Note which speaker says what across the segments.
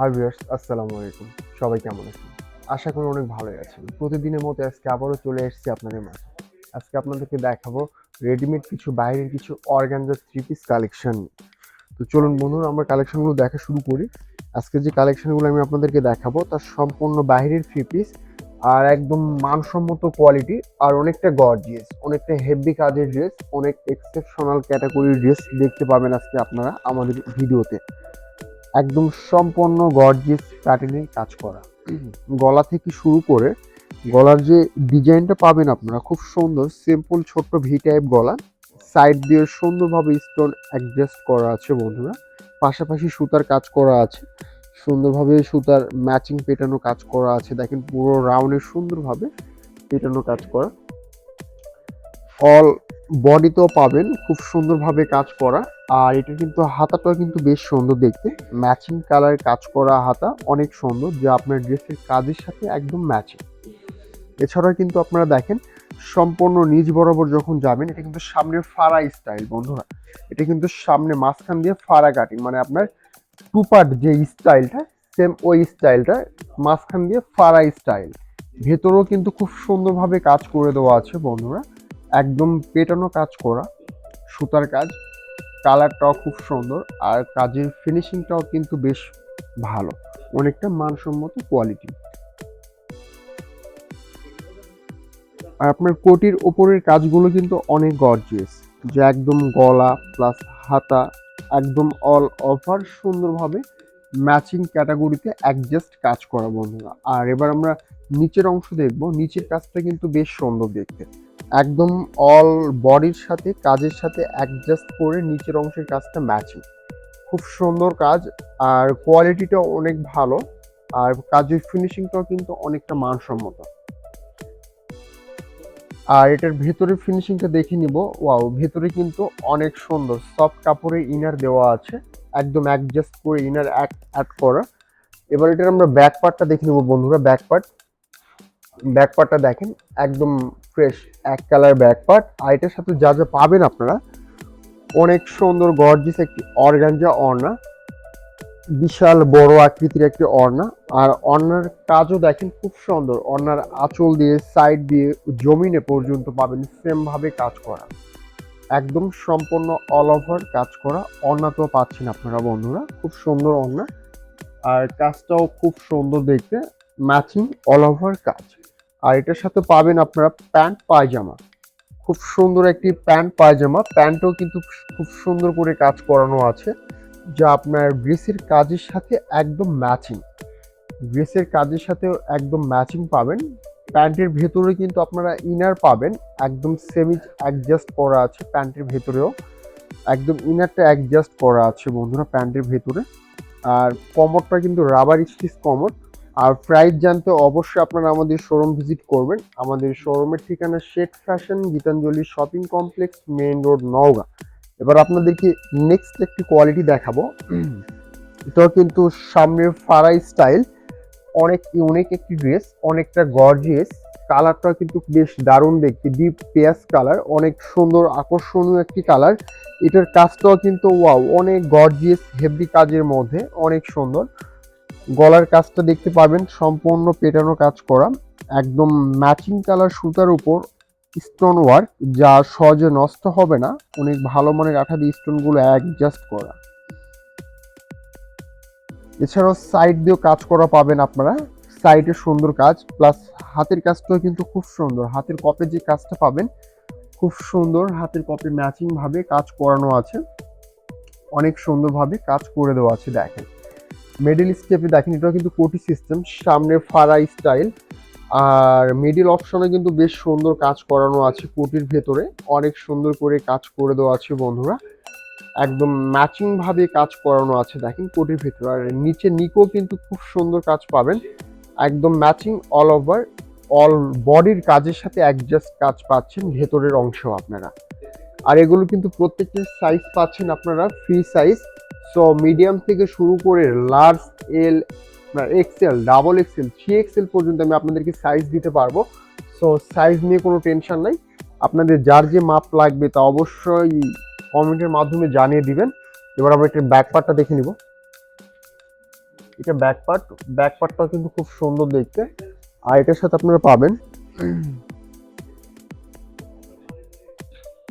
Speaker 1: Hi viewers, আসসালামু আলাইকুম। সবাই কেমন আছেন? আশা করি অনেক ভালোই আছেন। প্রতিদিনের মতো আজকে আবারও চলে এসেছি আপনাদের মাঝে। আজকে আপনাদেরকে দেখাবো রেডিমেড কিছু বাইরের কিছু অর্গানজার থ্রি পিস কালেকশন তো চলুন বন্ধুরা, আমরা কালেকশনগুলো দেখা শুরু করি। আজকে যে কালেকশনগুলো আমি আপনাদেরকে দেখাবো, তার সম্পূর্ণ বাইরের থ্রি পিস আর একদম মানসম্মত কোয়ালিটি আর অনেকটা গর্জিয়াস অনেকটা হেভি কাজের ড্রেস অনেক এক্সেপশনাল ক্যাটাগরির ড্রেস দেখতে পাবেন আজকে আপনারা আমাদের ভিডিওতে। একদম সম্পূর্ণ গর্জিয়াস প্যাটার্নে কাজ করা। গলা থেকে শুরু করে গলার যে ডিজাইনটা পাবেন আপনারা, খুব সুন্দর সিম্পল ছোট্ট ভি টাইপ গলা। সাইড দিয়ে সুন্দরভাবে স্টোন অ্যাডজাস্ট করা আছে বন্ধুরা। পাশাপাশি সুতার কাজ করা আছে। সুন্দরভাবে সুতার ম্যাচিং পেটানো কাজ করা আছে। দেখেন পুরো রাউন্ডে সুন্দরভাবে পেটানো কাজ করা। অল বডিতেও পাবেন, খুব সুন্দরভাবে কাজ করা। আর এটা কিন্তু হাতাটাও কিন্তু বেশ সুন্দর দেখতে। ম্যাচিং কালার কাজ করা হাতা অনেক সুন্দর, যা আপনার ড্রেসের কাজের সাথে একদম ম্যাচিং এছাড়াও কিন্তু আপনারা দেখেন, সম্পূর্ণ নিজ বরাবর যখন যাবেন, এটা কিন্তু সামনে ফাড়া স্টাইল বন্ধুরা। এটা কিন্তু সামনে মাঝখান দিয়ে ফাড়া কাটিং মানে আপনার টু পার্ট যে স্টাইলটা সেম ওই স্টাইলটা মাঝখান দিয়ে ফাড়া স্টাইল ভেতরেও কিন্তু খুব সুন্দরভাবে কাজ করে দেওয়া আছে বন্ধুরা। একদম পেটানো কাজ করা, সুতার কাজ, কালারটাও খুব সুন্দর আর কাজের ফিনিশিংটাও কিন্তু বেশ ভালো, অনেকটা মানসম্মত কোয়ালিটি আর আপনার কোটির ওপরের কাজগুলো কিন্তু অনেক গর্জিয়াস যে একদম গলা প্লাস হাতা একদম অল ওভার সুন্দরভাবে ম্যাচিং ক্যাটাগরিতে অ্যাডজাস্ট কাজ করা বন্ধুরা। আর এবার আমরা নিচের অংশ দেখব, নিচের কাজটা কিন্তু বেশ সুন্দর দেখতে। একদম অল বডির সাথে, কাজের সাথে অ্যাডজাস্ট করে নিচের অংশের কাজটা ম্যাচিং খুব সুন্দর কাজ, আর কোয়ালিটিটাও অনেক ভালো, আর কাজের ফিনিশিংটাও কিন্তু অনেকটা মানসম্মত। আর এটার ভেতরের ফিনিশিংটা দেখে নিব। ওয়াও ভেতরে কিন্তু অনেক সুন্দর। সফট কাপড়ের ইনার দেওয়া আছে। একদম অ্যাডজাস্ট করে ইনার অ্যাড করা। এবার এটার আমরা ব্যাক পার্টটা দেখে নেব বন্ধুরা ব্যাক পার্ট ব্যাক পার্টটা দেখেন, একদম ফ্রেশ এক কালার ব্যাক পার্ট আর এটার সাথে যা যা পাবেন আপনারা, অনেক সুন্দর গর্জিস একটি অর্গানজা অর্না বিশাল বড় আকৃতির একটি অর্না আর অর্নার কাজও দেখেন খুব সুন্দর অর্নার আঁচল দিয়ে সাইড দিয়ে, জমিনে পর্যন্ত পাবেন সেম ভাবে কাজ করা। একদম সম্পূর্ণ অল ওভার কাজ করা অর্না তো পাচ্ছেন আপনারা বন্ধুরা, খুব সুন্দর অর্না আর কাজটাও খুব সুন্দর দেখতে ম্যাচিং অল ওভার কাজ। আর এটার সাথে পাবেন আপনারা প্যান্ট পায়জামা। খুব সুন্দর একটি প্যান্ট পায়জামা। প্যান্টও কিন্তু খুব সুন্দর করে কাজ করানো আছে, যা আপনার ড্রেসের কাজের সাথে একদম ম্যাচিং। ড্রেসের কাজের সাথে একদম ম্যাচিং পাবেন। প্যান্টের ভেতরে কিন্তু আপনারা ইনার পাবেন, একদম সেমি অ্যাডজাস্ট করা আছে প্যান্টের ভেতরেও। একদম ইনারটা অ্যাডজাস্ট করা আছে বন্ধুরা প্যান্টের ভেতরে। আর কমরটা কিন্তু রাবার স্টিচ কমর। আর প্রাইস জানতে অবশ্যই আপনারা আমাদের শোরুম ভিজিট করবেন। আমাদের শোরুমের ঠিকানা Sheikh fashion, Gitanjali shopping complex, main road, Naogaon. এবার আপনাদেরকে নেক্সট একটি কোয়ালিটি দেখাবো। এটাও কিন্তু সামনের ফারাই স্টাইল অনেক ইউনিক একটি ড্রেস অনেকটা গর্জিয়াস কালারটা কিন্তু বেশ দারুণ দেখতে ডিপ পেঁয়াজ কালার অনেক সুন্দর, আকর্ষণীয় একটি কালার এটার কাজটাও কিন্তু ওয়াও অনেক গর্জিয়াস হেভি কাজের মধ্যে, অনেক সুন্দর। গলার কাজটা দেখতে পাবেন, সম্পূর্ণ পেটানো কাজ করা, একদম ম্যাচিং কালার সুতার উপর স্টোন ওয়ার্ক যা সহজে নষ্ট হবে না, অনেক ভালো মানের আঠা দিয়ে স্টোনগুলো অ্যাডজাস্ট করা। এছাড়াও সাইড দিয়েও কাজ করা পাবেন আপনারা সাইডে সুন্দর কাজ প্লাস হাতের কাজটাও কিন্তু খুব সুন্দর, হাতের কপে যে কাজটা পাবেন, খুব সুন্দর হাতের কপে ম্যাচিং ভাবে কাজ করানো আছে, অনেক সুন্দরভাবে কাজ করে দেওয়া আছে দেখেন। মিডিল স্টেপে দেখেন, এটাও কিন্তু কোটি সিস্টেম সামনে ফারা স্টাইল আর মিডিল অপশনে কিন্তু বেশ সুন্দর কাজ করানো আছে কোটির ভেতরে। অনেক সুন্দর করে কাজ করে দেওয়া আছে বন্ধুরা। একদম ম্যাচিং ভাবে কাজ করানো আছে, দেখেন কোটির ভেতরে। আর নিচে নিকো কিন্তু খুব সুন্দর কাজ পাবেন। একদম ম্যাচিং অল ওভার অল বডির কাজের সাথে অ্যাডজাস্ট কাজ পাচ্ছেন ভেতরের অংশ আপনারা। আর এগুলো কিন্তু প্রত্যেকটা সাইজ পাচ্ছেন আপনারা ফ্রি সাইজ সো মিডিয়াম থেকে শুরু করে large L XL double XL three XL পর্যন্ত আমি আপনাদেরকে সাইজ দিতে পারব। সো সাইজ নিয়ে কোনো টেনশন নাই। আপনাদের যার যে মাপ লাগবে তা অবশ্যই কমেন্টের মাধ্যমে জানিয়ে দিবেন। এবার আমরা একটা ব্যাক পার্টটা দেখে নিব। এটা ব্যাক পার্ট ব্যাক পার্টটাও কিন্তু খুব সুন্দর দেখতে। আর এটার সাথে আপনারা পাবেন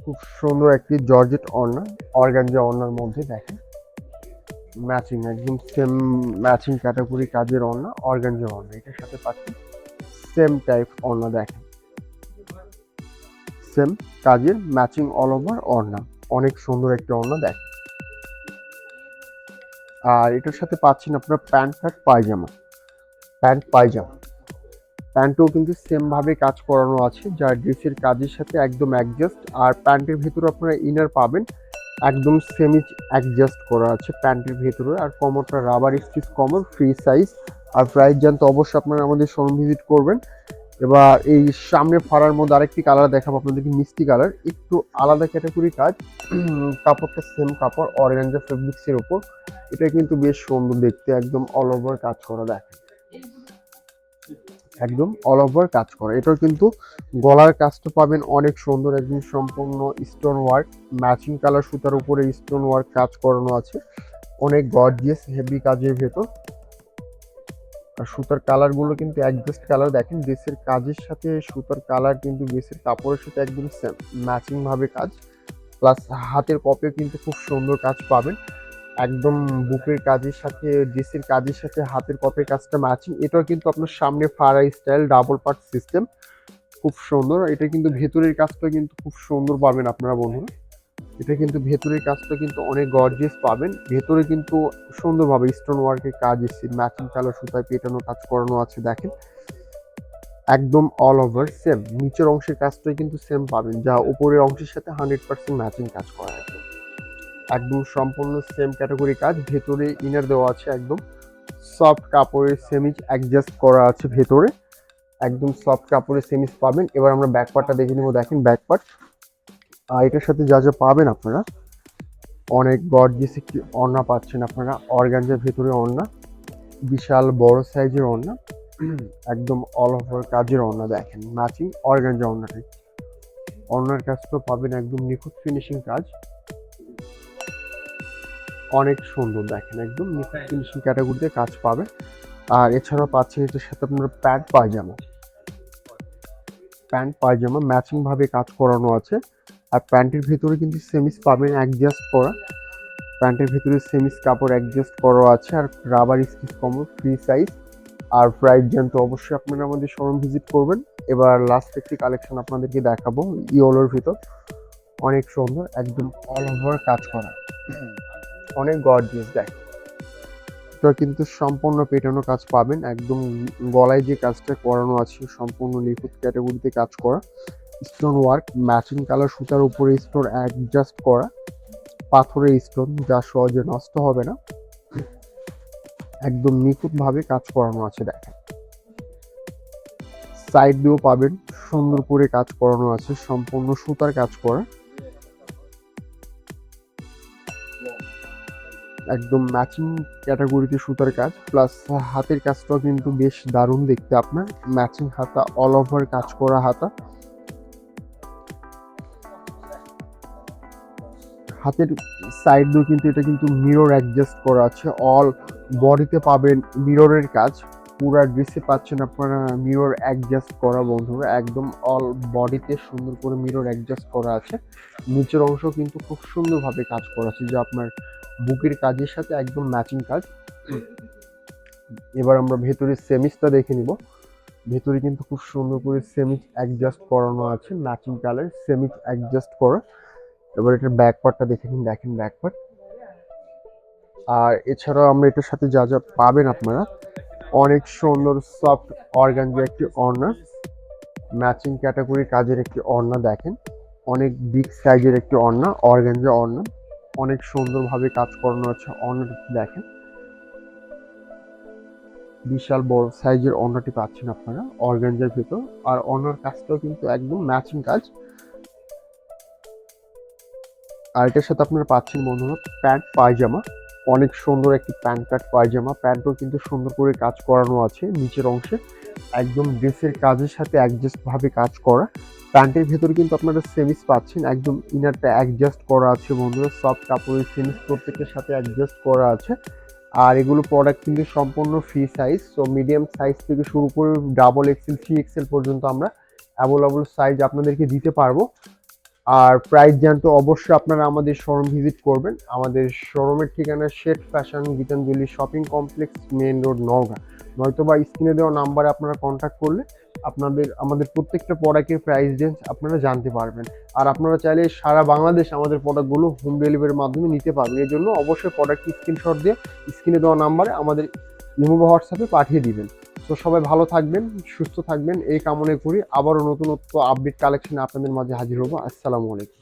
Speaker 1: খুব সুন্দর একটি জর্জেট ওড়না অর্গানজা ওড়নার মধ্যে দেখেন। ম্যাচিং একদম সেম ম্যাচিং ক্যাটাগরি কাজের ওড়না অর্গানজা ওড়না এটার সাথে পাচ্ছেন সেম টাইপ ওড়না দেখেন। সেম কাজের ম্যাচিং অল ওভার ওড়না অনেক সুন্দর একটি ওড়না দেখেন। আর এটার সাথে পাচ্ছেন আপনার প্যান্ট শার্ট পায়জামা। প্যান্ট পায়জামা। প্যান্টও কিন্তু সেম ভাবে কাজ করানো আছে যা ড্রেসের কাজের সাথে একদম অ্যাডজাস্ট আর প্যান্টের ভিতরে আপনারা ইনার পাবেন একদম সেমি অ্যাডজাস্ট করা আছে প্যান্টের ভেতরে। আর কমরটা রাবার স্টিচ কমর ফ্রি সাইজ আর প্রাইস জানতে অবশ্যই আপনারা আমাদের শোরুম ভিজিট করবেন। এবার এই সামনে ফাড়ার মধ্যে আরেকটি কালার দেখাবো আপনাদেরকে, মিষ্টি কালার একটু আলাদা ক্যাটাগরি কাজ। কাপড়টা সেম কাপড় অরেঞ্জা ফেব্রিক্সের ওপর এটা কিন্তু বেশ সুন্দর দেখতে, একদম অল ওভার কাজ করা দেখেন। একদম অল ওভার কাজ করা। এটাও কিন্তু গলার কাজটা পাবেন অনেক সুন্দর, একদম সম্পূর্ণ স্টোন ওয়ার্ক ম্যাচিং কালার সুতার উপরে স্টোন ওয়ার্ক কাজ করানো আছে। অনেক গর্জিয়াস হেভি কাজের ভেতর। আর সুতার কালারগুলো কিন্তু অ্যাডজাস্ট কালার দেখেন ড্রেসের কাজের সাথে সুতার কালার কিন্তু ড্রেসের কাপড়ের সাথে একদম সেম ম্যাচিং ভাবে কাজ। প্লাস হাতের কপেও কিন্তু খুব সুন্দর কাজ পাবেন। একদম বুকের কাজের সাথে ড্রেসের কাজের সাথে, হাতের কপের কাজটা ম্যাচিং এটাও কিন্তু আপনার সামনে ফাড়া স্টাইল ডাবল পার্ট সিস্টেম খুব সুন্দর। এটা কিন্তু ভেতরের কাজটা কিন্তু খুব সুন্দর পাবেন আপনারা বন্ধুরা। এটা কিন্তু ভেতরের কাজটা কিন্তু অনেক গর্জিয়াস পাবেন। ভেতরে কিন্তু সুন্দরভাবে স্টোন ওয়ার্কের কাজ এসছে ম্যাচিং কালার সুতায় পেটানো কাজ করানো আছে, দেখেন। একদম অল ওভার সেম নিচের অংশের কাজটাই কিন্তু সেম পাবেন, যা উপরের অংশের সাথে হান্ড্রেড পার্সেন্ট ম্যাচিং কাজ করা একদম একদম সম্পূর্ণ সেম ক্যাটাগরি কাজ। ভেতরে ইনার দেওয়া আছে একদম সফট কাপড়ের সেমিজ অ্যাডজাস্ট করা আছে ভেতরে। একদম সফট কাপড়ের সেমিজ পাবেন। এবার আমরা ব্যাক পার্টটা দেখে নেব। দেখেন ব্যাক পার্ট আর এটার সাথে যা যা পাবেন আপনারা, অনেক গর্জিয়াস একটি ওড়না পাচ্ছেন আপনারা। অর্গানজার ভেতরে ওড়না বিশাল বড় সাইজের ওড়না একদম অল ওভার কাজের ওড়না দেখেন। ম্যাচিং অর্গানজা ওড়নাটাই ওড়নার তো পাবেন একদম নিখুঁত ফিনিশিং কাজ। অনেক সুন্দর দেখেন একদম ফিনিশিং ক্যাটাগরিতে কাজ পাবে। আর এছাড়াও পাচ্ছেন এটার সাথে আপনার প্যান্ট পায়জামা। প্যান্ট পায়জামা ম্যাচিং ভাবে কাজ করানো আছে। আর প্যান্টের ভিতরে কিন্তু সেমিস পাবেন অ্যাডজাস্ট করা। প্যান্টের ভিতরে সেমিস কাপড় অ্যাডজাস্ট করা আছে। আর রাবার স্টিচ কমর ফ্রি সাইজ আর প্রাইস জানতে অবশ্যই আপনারা আমাদের শোরুম ভিজিট করবেন। এবার লাস্ট একটি কালেকশন আপনাদেরকে দেখাবো ইওলোর ভিতর। অনেক সুন্দর একদম অল ওভার কাজ করা। অনেক গর্জিয়াস দেখ কিন্তু সম্পূর্ণ পেটানো কাজ পাবেন, একদম গলায় যে কাজটা করানো আছে, সম্পূর্ণ নিখুঁত ক্যাটাগরিতে কাজ করা। স্টোন ওয়ার্ক ম্যাচিং কালার সুতার উপরে স্টোন অ্যাডজাস্ট করা। পাথরের স্টোন যা সহজে নষ্ট হবে না। একদম নিখুঁত ভাবে কাজ করানো আছে দেখেন সাইড দিয়েও পাবেন, সুন্দর করে কাজ করানো আছে, সম্পূর্ণ সুতার কাজ করা। একদম ম্যাচিং ক্যাটাগরিতে সুতার কাজ প্লাস হাতের কাজটাও কিন্তু বেশ দারুণ দেখতে আপনার। ম্যাচিং হাতা অল ওভার কাজ করা হাতা। হাতের সাইড দিয়ে কিন্তু এটা কিন্তু মিরর অ্যাডজাস্ট করা আছে। অল বডিতে পাবেন মিররের কাজ। পুরা ড্রেসে পাচ্ছেন আপনারা মিরর অ্যাডজাস্ট করা বন্ধুরা, একদম অল বডিতে সুন্দর করে মিরর অ্যাডজাস্ট করা আছে। নিচের অংশ কিন্তু খুব সুন্দরভাবে কাজ করা আছে, যে আপনার বুকের কাজের সাথে একদম ম্যাচিং কাজ। এবার আমরা ভেতরে সেমিসটা দেখে নিব। ভেতরে কিন্তু খুব সুন্দর করে সেমিজ অ্যাডজাস্ট করানো আছে ম্যাচিং কালার সেমিজ অ্যাডজাস্ট করা। এবার এটার ব্যাক পার্টটা দেখে নিন, দেখেন ব্যাক পার্ট আর এছাড়াও আমরা এটার সাথে যা যা পাবেন আপনারা অনেক সুন্দর সফট অর্গানজা একটি অর্নার ম্যাচিং ক্যাটাগরি কাজের একটি অর্না দেখেন। অনেক বিগ সাইজের একটি অর্না অর্গানজা অর্না অনেক সুন্দরভাবে কাজ করানো আছে অর্নাটি দেখেন। বিশাল বড় সাইজের অর্নাটি পাচ্ছেন আপনারা অর্গানজার ভেতর। আর অর্নার কাজটাও কিন্তু একদম ম্যাচিং কাজ। আর এটার সাথে আপনারা পাচ্ছেন বন্ধুরা প্যান্ট পায়জামা। অনেক সুন্দর একটি প্যান্ট কাট পায়জামা। প্যান্টও কিন্তু সুন্দর করে কাজ করানো আছে নিচের অংশে। একদম ড্রেসের কাজের সাথে অ্যাডজাস্ট ভাবে কাজ করা। প্যান্টের ভেতরে কিন্তু আপনারা সেমিস পাচ্ছেন। একদম ইনারটা অ্যাডজাস্ট করা আছে বন্ধুরা। সফট কাপড়ের সেমিস প্রত্যেকের সাথে অ্যাডজাস্ট করা আছে। আর এগুলো প্রোডাক্ট কিন্তু সম্পূর্ণ free size so medium size থেকে শুরু করে ডাবল এক্সেল থ্রি এক্সেল পর্যন্ত আমরা অ্যাভেলেবল সাইজ আপনাদেরকে দিতে পারব। আর প্রাইস জানতে অবশ্যই আপনারা আমাদের শোরুম ভিজিট করবেন। আমাদের শোরুমের ঠিকানা shade fashion Gitanjali shopping complex main road, Naogaon. নয়তো বা স্ক্রিনে দেওয়া নাম্বারে আপনারা কন্ট্যাক্ট করলে আপনাদের, আমাদের প্রত্যেকটা প্রোডাক্টের প্রাইস রেঞ্জ আপনারা জানতে পারবেন। আর আপনারা চাইলে সারা বাংলাদেশ আমাদের প্রোডাক্টগুলো হোম ডেলিভারির মাধ্যমে নিতে পারবেন। এর জন্য অবশ্যই প্রোডাক্টটি স্ক্রিনশট দিয়ে স্ক্রিনে দেওয়া নাম্বারে আমাদের ইমো হোয়াটসঅ্যাপে পাঠিয়ে দিবেন। তো সবাই ভালো থাকবেন, সুস্থ থাকবেন। এই কামনা করি। আবারও নতুনত্ব আপডেট কালেকশনে আপনাদের মাঝে হাজির হব। আসসালামু আলাইকুম।